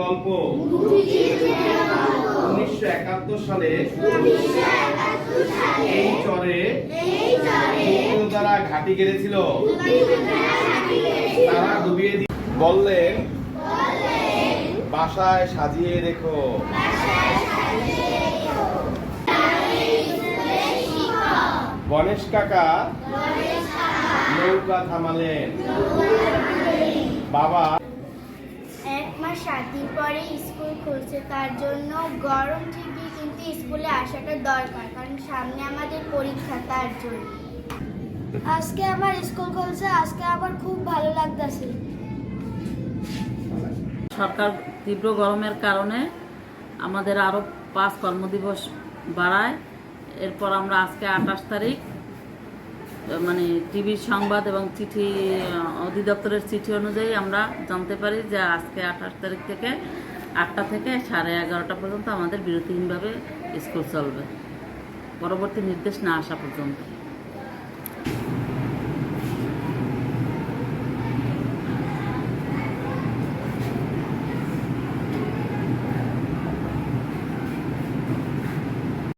গল্প। উনিশশো একাত্তর সালে তারা ঘাটি কেড়েছিল। তারা ডুবিয়ে বললেন বাসায় সাজিয়ে রেখো। গণেশ কাকা নৌকা থামালেন। বাবা এক মাস সাত পরে স্কুল খুলছে, তার জন্য গরম ঠিকই, কিন্তু স্কুলে আসাটা দরকার, কারণ সামনে আমাদের পরীক্ষা তার জন্য। আজকে আমার স্কুল খুলছে, আজকে আমার খুব ভালো লাগতেছে। সরকার তীব্র গরমের কারণে আমাদের আরও পাঁচ কর্মদিবস বাড়ায়। এরপর আমরা আজকে আঠাশ তারিখ মানে টিভির সংবাদ এবং চিঠি অধিদপ্তরের চিঠি অনুযায়ী আমরা জানতে পারি যে আজকে আঠাশ তারিখ থেকে আটটা থেকে সাড়ে এগারোটা পর্যন্ত আমাদের বিরতিহীনভাবে স্কুল চলবে। পরবর্তী নির্দেশ না আসা পর্যন্ত।